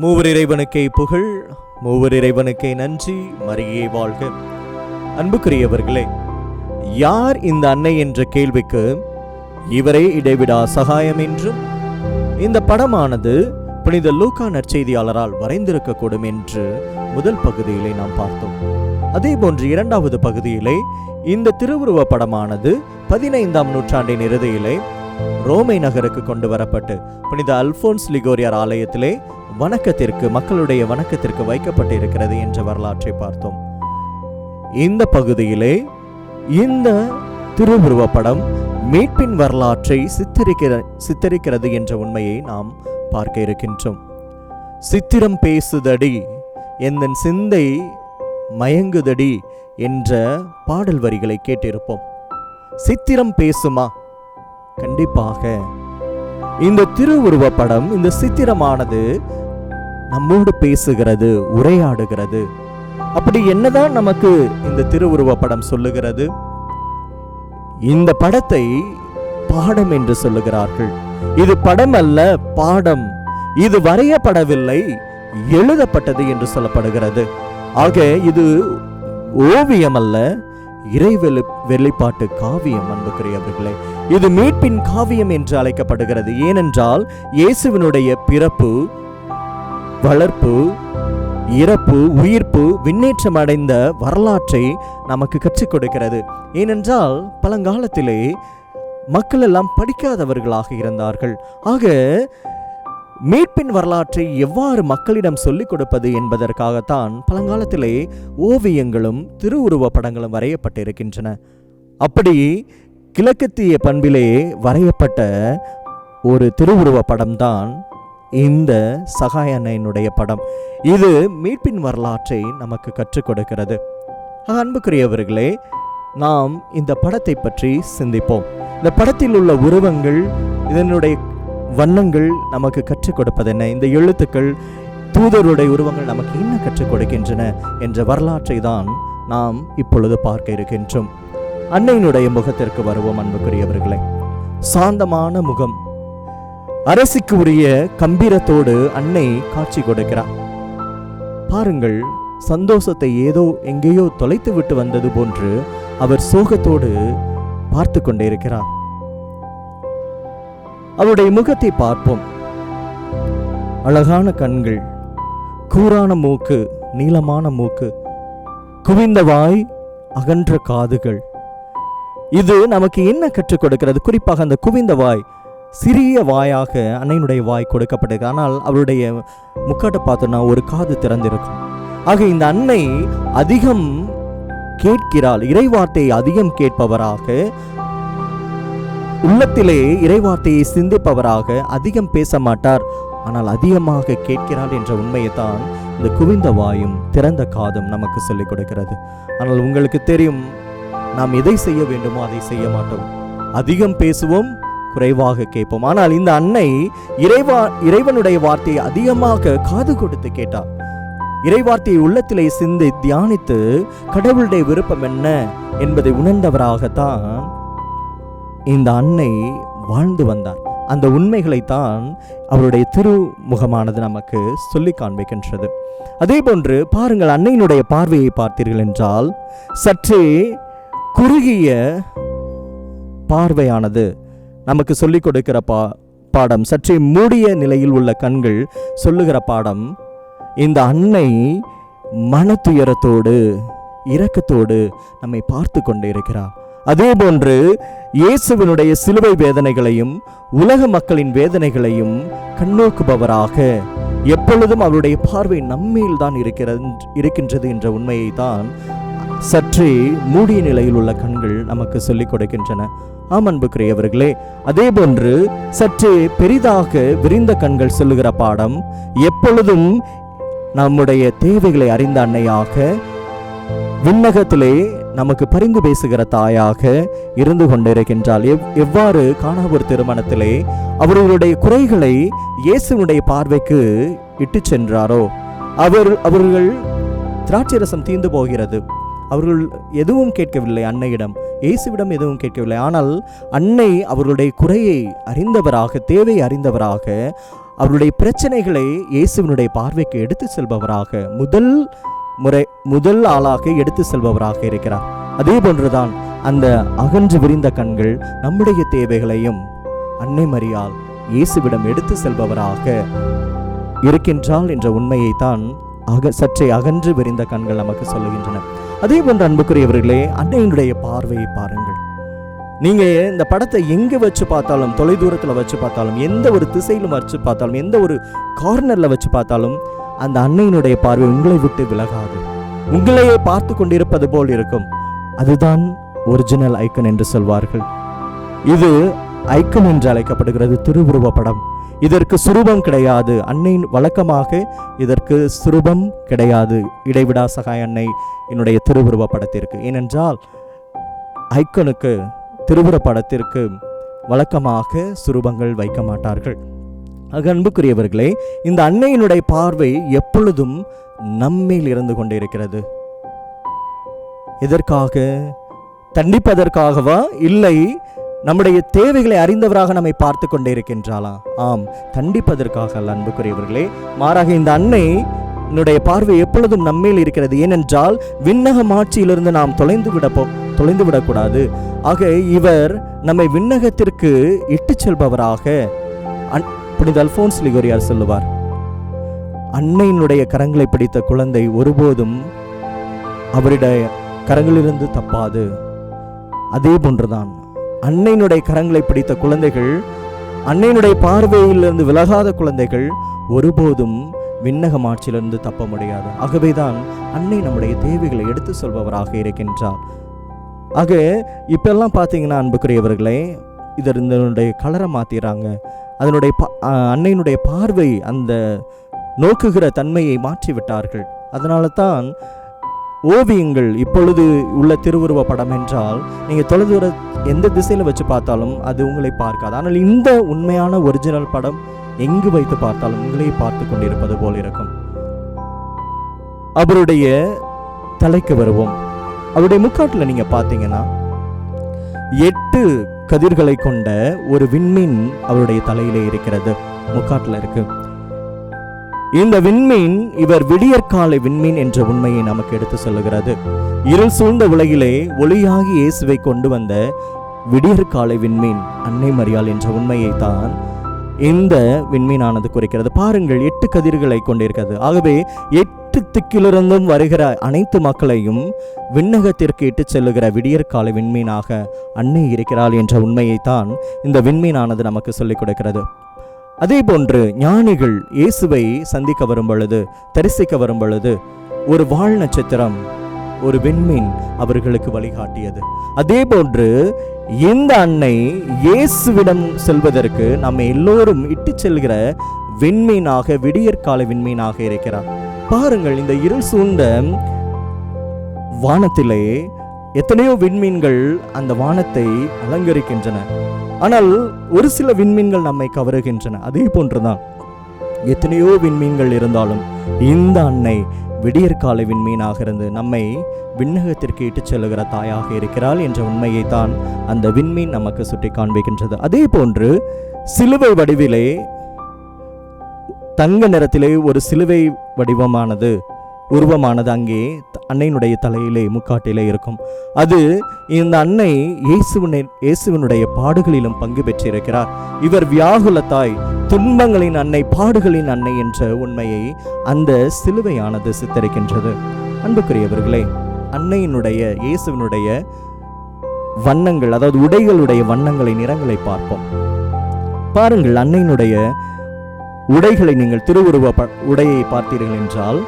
மூவர் இறைவனுக்கே புகழ் மூவர் இறைவனுக்கே நன்றி. மரியே வாழ்க. அன்புக்குரியவர்களே யார் இந்த அன்னை என்ற கேள்விக்கு இவரே இடைவிடா சகாயம் என்றும் இந்த படமானது புனித லூக்கா நற்செய்தியாளரால் வரைந்திருக்கக்கூடும் என்று முதல் பகுதியிலே நாம் பார்த்தோம். அதே போன்று இரண்டாவது பகுதியிலே இந்த திருவுருவ படமானது பதினைந்தாம் நூற்றாண்டின் இறுதியிலே ரோமை நகருக்கு கொண்டு வரப்பட்டு புனித அல்போன்ஸ் லிகோரியார் ஆலயத்திலே வணக்கத்திற்கு மக்களுடைய வணக்கத்திற்கு வைக்கப்பட்டு இருக்கிறது என்ற வரலாற்றை பார்த்தோம். இந்த பகுதியிலே இந்த திருவுருவப்படம் மீட்பின் வரலாற்றை சித்தரிக்கிற சித்தரிக்கிறது என்ற உண்மையை நாம் பார்க்க இருக்கின்றோம். சித்திரம் பேசுதடி எந்த சிந்தை மயங்குதடி என்ற பாடல் வரிகளை கேட்டிருப்போம். சித்திரம் பேசுமா? கண்டிப்பாக. இந்த திருவுருவ படம் இந்த சித்திரமானது நம்மோடு பேசுகிறது உரையாடுகிறது. அப்படி என்னதான் நமக்கு இந்த திருவுருவ படம் சொல்லுகிறது? இந்த படத்தை பாடம் என்று சொல்லுகிறார்கள். இது படம் அல்ல பாடம். இது வரையப்படவில்லை எழுதப்பட்டது என்று சொல்லப்படுகிறது. ஆக இது ஓவியம் அல்ல இறை வெளி வெளிப்பாட்டு காவியம் அன்புக்குரியவர்களே. இது மீட்பின் காவியம் என்று அழைக்கப்படுகிறது. ஏனென்றால் இயேசுவினுடைய பிறப்பு வளர்ப்பு இறப்பு உயிர்ப்பு விண்ணேற்றம் அடைந்த வரலாற்றை நமக்கு கற்றுக் கொடுக்கிறது. ஏனென்றால் பழங்காலத்திலே மக்கள் எல்லாம் படிக்காதவர்களாக இருந்தார்கள். ஆக மீட்பின் வரலாற்றை எவ்வாறு மக்களிடம் சொல்லிக் கொடுப்பது என்பதற்காகத்தான் பழங்காலத்திலே ஓவியங்களும் திருவுருவ படங்களும் வரையப்பட்டிருக்கின்றன. அப்படி கிழக்கத்திய பண்பிலே வரையப்பட்ட ஒரு திருவுருவ படம்தான் இந்த சகாயனையினுடைய படம். இது மீட்பின் வரலாற்றை நமக்கு கற்றுக் கொடுக்கிறது. அன்புக்குரியவர்களே நாம் இந்த படத்தை பற்றி சிந்திப்போம். இந்த படத்தில் உள்ள உருவங்கள் இதனுடைய வண்ணங்கள் நமக்கு கற்றுக் கொடுப்பது என்ன இந்த எழுத்துக்கள் தூதருடைய உருவங்கள் நமக்கு என்ன கற்றுக் கொடுக்கின்றன? என்ற வரலாற்றை தான் நாம் இப்பொழுது பார்க்க இருக்கின்றோம். அன்னையினுடைய முகத்திற்கு வருவோம் அன்புக்குரியவர்களே. சாந்தமான முகம். அரசிக்கு உரிய கம்பீரத்தோடு அன்னை காட்சி கொடுக்கிறார். பாருங்கள் சந்தோஷத்தை ஏதோ எங்கேயோ தொலைத்து விட்டு வந்தது போன்று அவர் சோகத்தோடு பார்த்து கொண்டே இருக்கிறார் அவருடைய முகத்தை பார்ப்போம். அழகான கண்கள் கூரான மூக்கு நீளமான மூக்கு குவிந்த வாய் அகன்ற காதுகள். இது நமக்கு என்ன கற்றுக் கொடுக்கிறது? குறிப்பாக அந்த குவிந்த வாய் சிறிய வாயாக அன்னையினுடைய வாய் கொடுக்கப்பட்டது ஆனால் அவருடைய முக்காட்டை பார்த்தோன்னா ஒரு காது திறந்திருக்கும். ஆக இந்த அன்னை அதிகம் கேட்கிறாள் இறைவார்த்தையை அதிகம் கேட்பவராக உள்ளத்திலே இறைவார்த்தையை சிந்திப்பவராக அதிகம் பேச மாட்டார். ஆனால் அதிகமாக கேட்கிறாள் என்ற உண்மையை தான் இந்த குவிந்த வாயும் திறந்த காதும் நமக்கு சொல்லிக் கொடுக்கிறது. ஆனால் உங்களுக்கு தெரியும் நாம் எதை செய்ய வேண்டுமோ அதை செய்ய மாட்டோம். அதிகம் பேசுவோம் குறைவாக கேட்போம். ஆனால் இந்த அன்னை இறைவா இறைவனுடைய வார்த்தையை அதிகமாக காது கொடுத்து கேட்டார் இறைவார்த்தையை உள்ளத்திலே சிந்தி தியானித்து கடவுளுடைய விருப்பம் என்ன என்பதை உணர்ந்தவராகத்தான் இந்த அன்னை வாழ்ந்து வந்தார். அந்த உண்மைகளைத்தான் அவருடைய திருமுகமானது நமக்கு சொல்லி காண்பிக்கின்றது. அதே போன்று பாருங்கள் அன்னையினுடைய பார்வையை பார்த்தீர்கள் என்றால் சற்றே குறுகிய பார்வையானது நமக்கு சொல்லிக் கொடுக்கிற பா பாடம். சற்றே மூடிய நிலையில் உள்ள கண்கள் சொல்லுகிற பாடம் இந்த அன்னை மனத்துயரத்தோடு இரக்கத்தோடு நம்மை பார்த்து கொண்டு இருக்கிறார் அதே போன்று இயேசுவினுடைய சிலுவை வேதனைகளையும் உலக மக்களின் வேதனைகளையும் கண்ணோக்குபவராக எப்பொழுதும் அவருடைய பார்வை நம்மேல் தான் இருக்கிறது இருக்கின்றது என்ற உண்மையை தான் சற்றே மூடிய நிலையில் உள்ள கண்கள் நமக்கு சொல்லிக் கொடுக்கின்றன. ஆம் அன்புக்குரியவர்களே அதே போன்று சற்றே பெரிதாக விரிந்த கண்கள் சொல்லுகிற பாடம் எப்பொழுதும் நம்முடைய தேவைகளை அறிந்த அன்னையாக விண்ணகத்திலே நமக்கு பரிந்து பேசுகிற தாயாக இருந்து கொண்டிருக்கின்றால் எவ் எவ்வாறு காணாவூர் திருமணத்திலே அவர்களுடைய குறைகளை இயேசுனுடைய பார்வைக்கு இட்டு சென்றாரோ? அவர் அவர்கள் திராட்சரசம் தீர்ந்து போகிறது. அவர்கள் எதுவும் கேட்கவில்லை அன்னையிடம். இயேசுவிடம் எதுவும் கேட்கவில்லை. ஆனால் அன்னை அவர்களுடைய குறையை அறிந்தவராக தேவை அறிந்தவராக அவருடைய பிரச்சனைகளை இயேசுவினுடைய பார்வைக்கு எடுத்து செல்பவராக முதல் முறை முதல் ஆளாக எடுத்து செல்பவராக இருக்கிறார். அதே போன்றுதான் அந்த அகன்று விரிந்த கண்கள் நம்முடைய தேவைகளையும் அன்னை மரியால் இயேசுவிடம் எடுத்து செல்பவராக இருக்கின்றாள் என்ற உண்மையை தான் அக சற்றே அகன்று விரிந்த கண்கள் நமக்கு சொல்லுகின்றன. அதே போன்ற அன்புக்குரியவர்களே அன்னையினுடைய பார்வையை பாருங்கள். நீங்கள் இந்த படத்தை எங்கே வச்சு பார்த்தாலும் தொலைதூரத்தில் வச்சு பார்த்தாலும் எந்த ஒரு திசையிலும் வச்சு பார்த்தாலும் எந்த ஒரு கார்னரில் வச்சு பார்த்தாலும் அந்த அன்னையினுடைய பார்வை உங்களை விட்டு விலகாது. உங்களையே பார்த்து கொண்டிருப்பது போல் இருக்கும். அதுதான் ஒரிஜினல் ஐக்கன் என்று சொல்வார்கள். இது ஐக்கன் என்று அழைக்கப்படுகிறது திருவுருவ படம். இதற்கு சுரூபம் கிடையாது. அன்னை வழக்கமாக இதற்கு சுரூபம் கிடையாது. இடைவிடா சகாய அன்னை என்னுடைய திருவுருவ படத்திற்கு. ஏனென்றால் ஐக்கனுக்கு திருவுர படத்திற்கு வழக்கமாக சுரூபங்கள் வைக்க மாட்டார்கள். ஆக அன்புக்குரியவர்களே இந்த அன்னையினுடைய பார்வை எப்பொழுதும் நம்மில் இருந்து கொண்டிருக்கிறது. எதற்காக? தண்டிப்பதற்காகவா? இல்லை நம்முடைய தேவைகளை அறிந்தவராக நம்மை பார்த்து கொண்டே இருக்கின்றாளா? ஆம் தண்டிப்பதற்காக அல்ல அன்புக்குரியவர்களே. மாறாக இந்த அன்னை என்னுடைய பார்வை எப்பொழுதும் நம்மேல் இருக்கிறது. ஏனென்றால் விண்ணக ஆட்சியிலிருந்து நாம் தொலைந்து விட போ தொலைந்து விடக்கூடாது. ஆக இவர் நம்மை விண்ணகத்திற்கு இட்டுச் செல்பவராக அன்- புனித அல்போன்ஸ் லிகோரியார் சொல்லுவார். அன்னையினுடைய கரங்களை பிடித்த குழந்தை ஒருபோதும் அவருடைய கரங்களிலிருந்து தப்பாது. அதே போன்றுதான். அன்னையினுடைய கரங்களை பிடித்த குழந்தைகள் அன்னையினுடைய பார்வையிலிருந்து விலகாத குழந்தைகள் ஒருபோதும் விண்ணகம் ஆட்சியிலிருந்து தப்ப முடியாது. ஆகவேதான் அன்னை நம்முடைய தேவைகளை எடுத்து சொல்பவராக இருக்கின்றார். ஆக இப்பெல்லாம் பார்த்தீங்கன்னா அன்புக்குரியவர்களே இதனுடைய கலரை மாற்றிடுறாங்க அதனுடைய அன்னையினுடைய பார்வை அந்த நோக்குகிற தன்மையை மாற்றி விட்டார்கள் அதனால தான் ஓவியங்கள் இப்பொழுது உள்ள திருவுருவ படம் என்றால் நீங்கள் தொலைதூர எந்த திசையில் வச்சு பார்த்தாலும் அது உங்களை பார்க்காது. ஆனால் இந்த உண்மையான ஒரிஜினல் படம் எங்கு வைத்து பார்த்தாலும் உங்களை பார்த்து கொண்டிருப்பது போல் இருக்கும். அவருடைய தலைக்கு வருவோம். அவருடைய முக்காட்டில் நீங்கள் பார்த்தீங்கன்னா எட்டு கதிர்களை கொண்ட ஒரு விண்மீன் அவருடைய தலையிலே இருக்கிறது. முக்காட்டில் இருக்குது இந்த விண்மீன் இவர் விடியற்காலை விண்மீன் என்ற உண்மையை நமக்கு எடுத்து சொல்லுகிறது. இருள் சூழ்ந்த உலகிலே ஒளியாகி இயேசுவை கொண்டு வந்த விடியற்காலை விண்மீன் அன்னை மரியாள் என்ற உண்மையை தான் இந்த விண்மீனானது குறிக்கிறது. பாருங்கள் எட்டு கதிர்களை கொண்டிருக்கிறது. ஆகவே எட்டு திக்கிலிருந்தும் வருகிற அனைத்து மக்களையும் விண்ணகத்திற்கு இட்டு செல்லுகிற விடியற்கால விண்மீனாக அன்னை இருக்கிறாள் என்ற உண்மையைத்தான் இந்த விண்மீனானது நமக்கு சொல்லிக் கொடுக்கிறது. அதே போன்று ஞானிகள் இயேசுவை சந்திக்க வரும் பொழுது தரிசிக்க வரும் பொழுது ஒரு வால் நட்சத்திரம் ஒரு விண்மீன் அவர்களுக்கு வழிகாட்டியது. அதே போன்று இந்த அன்னை இயேசுவிடம் செல்வதற்கு நம்ம எல்லோரும் இட்டுச் செல்கிற விண்மீனாக விடியற்கால விண்மீனாக இருக்கிறார். பாருங்கள் இந்த இருள் சூழ்ந்த வானத்திலே எத்தனையோ விண்மீன்கள் அந்த வானத்தை அலங்கரிக்கின்றன. ஆனால் ஒரு சில விண்மீன்கள் நம்மை கவருகின்றன. அதே போன்றுதான் எத்தனையோ விண்மீன்கள் இருந்தாலும் இந்த அன்னை விடியற்கால விண்மீனாக இருந்து நம்மை விண்ணகத்திற்கு இட்டுச் செல்லுகிற தாயாக இருக்கிறாள் என்ற உண்மையை தான் அந்த விண்மீன் நமக்கு சுட்டி காண்பிக்கின்றது. அதே போன்று சிலுவை வடிவிலே தங்க நிறத்திலே ஒரு சிலுவை வடிவமானது உருவமானது அங்கே அன்னையினுடைய தலையிலே முக்காட்டிலே இருக்கும். அது இந்த அன்னை இயேசுவினை இயேசுவினுடைய பாடுகளிலும் பங்கு பெற்றிருக்கிறார். இவர் வியாகுல தாய் துன்பங்களின் அன்னை பாடுகளின் அன்னை என்ற உண்மையை அந்த சிலுவையானது சித்தரிக்கின்றது. அன்புக்குரியவர்களே அன்னையினுடைய இயேசுவினுடைய வண்ணங்கள் அதாவது உடைகளுடைய வண்ணங்களை நிறங்களை பார்ப்போம். பாருங்கள் அன்னையினுடைய உடைகளை நீங்கள் திருவுருவ ப- உடையை பார்த்தீர்கள் என்றால்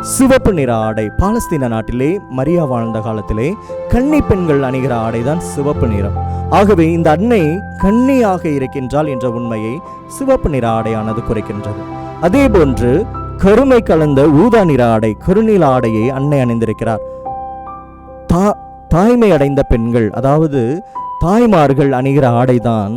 சிவப்பு நிற ஆடை பாலஸ்தீன நாட்டிலே மரியா வாழ்ந்த காலத்திலே கன்னி பெண்கள் அணிகிற ஆடைதான் சிவப்பு நிறம். ஆகவே இந்த அன்னை கன்னியாக இருக்கின்றாள் என்ற உண்மையை சிவப்பு நிற ஆடையானது குறைக்கின்றது. அதே போன்று கருமை கலந்த ஊதா நிற ஆடை கருநீல ஆடையை அன்னை அணிந்திருக்கிறார். தா தாய்மை அடைந்த பெண்கள் அதாவது தாய்மார்கள் அணிகிற ஆடைதான்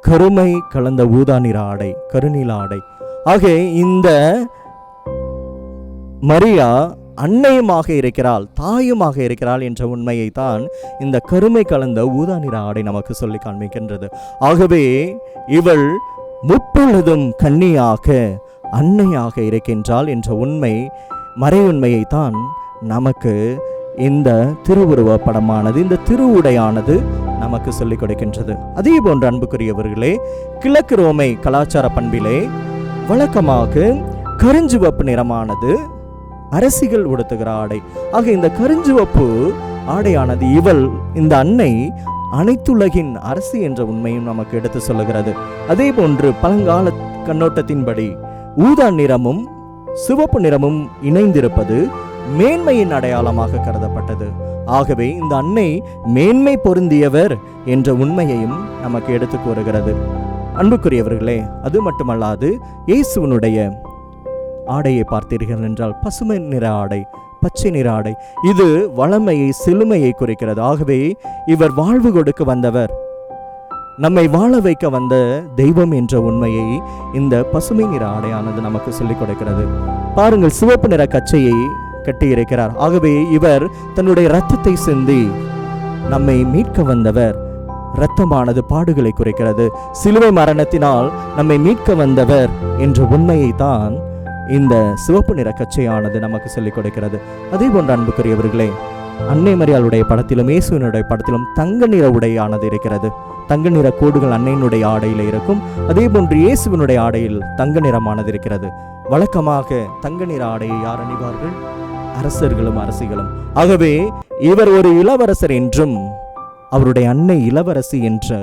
கருமை கலந்த ஊதா நிற ஆடை கருநீல ஆடை. ஆக இந்த மரியா அன்னையுமாக இருக்கிறாள் தாயுமாக இருக்கிறாள் என்ற உண்மையை தான் இந்த கருமை கலந்த ஊதா நிற ஆடை நமக்கு சொல்லி காண்பிக்கின்றது. ஆகவே இவள் முப்பொழுதும் கன்னியாக அன்னையாக இருக்கின்றாள் என்ற உண்மை மறையுண்மையை தான் நமக்கு இந்த திருவுருவ படமானது இந்த திருவுடையானது நமக்கு சொல்லிக் கொடுக்கின்றது. அதே போன்று அன்புக்குரியவர்களே கிழக்கு ரோமை கலாச்சார பண்பிலே வழக்கமாக கருஞ்சிவப்பு நிறமானது அரசிகள் உடுத்துகிற ஆடை. ஆக இந்த கருஞ்சிவப்பு ஆடையானது இவள் இந்த அன்னை அனைத்துலகின் அரசி என்ற உண்மையும் நமக்கு எடுத்து சொல்லுகிறது. அதே போன்று பழங்கால கண்ணோட்டத்தின்படி ஊதா நிறமும் சிவப்பு நிறமும் இணைந்திருப்பது மேன்மையின் அடையாளமாக கருதப்பட்டது. ஆகவே இந்த அன்னை மேன்மை பொருந்தியவர் என்ற உண்மையையும் நமக்கு எடுத்து கூறுகிறது. அன்புக்குரியவர்களே அது மட்டுமல்லாது இயேசுவனுடைய ஆடையை பார்த்தீர்கள் என்றால் பசுமை நிற ஆடை பச்சை நிற ஆடை. இது வளமையை செழுமையை குறிக்கிறது. ஆகவே இவர் வாழ்வு கொடுக்க வந்தவர். நம்மை வாழ வைக்க வந்த தெய்வம் என்ற உண்மையை இந்த பசுமை நிற ஆடையானது நமக்கு சொல்லிக் கொடுக்கிறது. பாருங்கள் சிவப்பு நிற கச்சையை கட்டியிருக்கிறார். ஆகவே இவர் தன்னுடைய இரத்தத்தை சிந்தி நம்மை மீட்க வந்தவர். இரத்தமானது பாடுகளை குறைக்கிறது. சிலுவை மரணத்தினால் நம்மை மீட்க வந்தவர் என்ற உண்மையை தான் இந்த சிவப்பு நிற கச்சையானது நமக்கு சொல்லிக் கொடுக்கிறது. அதே போன்ற அன்புக்குரியவர்களே அன்னை மரியாளுடைய படத்திலும் இயேசுவினுடைய படத்திலும் தங்க நிற உடையானது இருக்கிறது. தங்க நிற கோடுகள் அன்னையினுடைய ஆடையில் இருக்கும். அதே போன்று இயேசுவினுடைய ஆடையில் தங்க நிறமானது இருக்கிறது. வழக்கமாக தங்க நிற ஆடையை யார் அணிவார்கள்? அரசர்களும் அரசிகளும். ஆகவே இவர் ஒரு இளவரசர் என்றும் அவருடைய அன்னை இளவரசி என்ற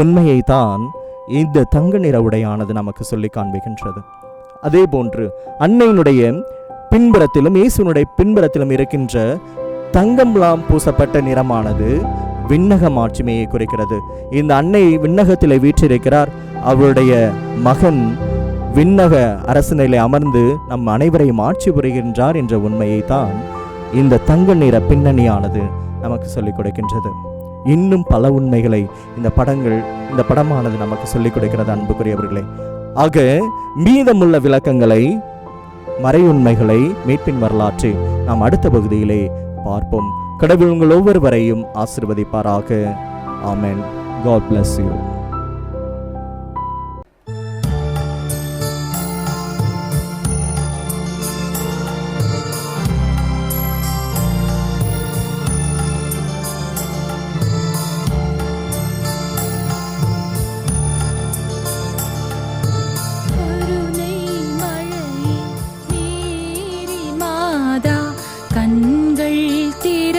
உண்மையை தான் இந்த தங்க நிற உடையானது நமக்கு சொல்லி காண்பிக்கின்றது. அதே போன்று அன்னையினுடைய பின்புறத்திலும் இயேசுனுடைய பின்புறத்திலும் இருக்கின்ற தங்கம்லாம் பூசப்பட்ட நிறமானது விண்ணக மாட்சிமையை குறிக்கிறது. இந்த அன்னை விண்ணகத்திலே வீற்றிருக்கிறார். அவருடைய மகன் விண்ணக அரசனிலே அமர்ந்து நம் அனைவரையும் ஆட்சி புரிகின்றார் என்ற உண்மையை தான் இந்த தங்க நிற பின்னணியானது நமக்கு சொல்லிக் கொடுக்கின்றது. இன்னும் பல உண்மைகளை இந்த படங்கள் இந்த படமானது நமக்கு சொல்லிக் கொடுக்கிறது அன்புக்குரியவர்களே. ஆக மீதமுள்ள விளக்கங்களை மறையுண்மைகளை மீட்பின் வரலாற்றை நாம் அடுத்த பகுதியிலே பார்ப்போம். கடவுள் உங்கள் ஒவ்வொருவரையும் ஆசிர்வதிப்பாராக. ஆமென். காட் பிளஸ் யூ கண்கள் திற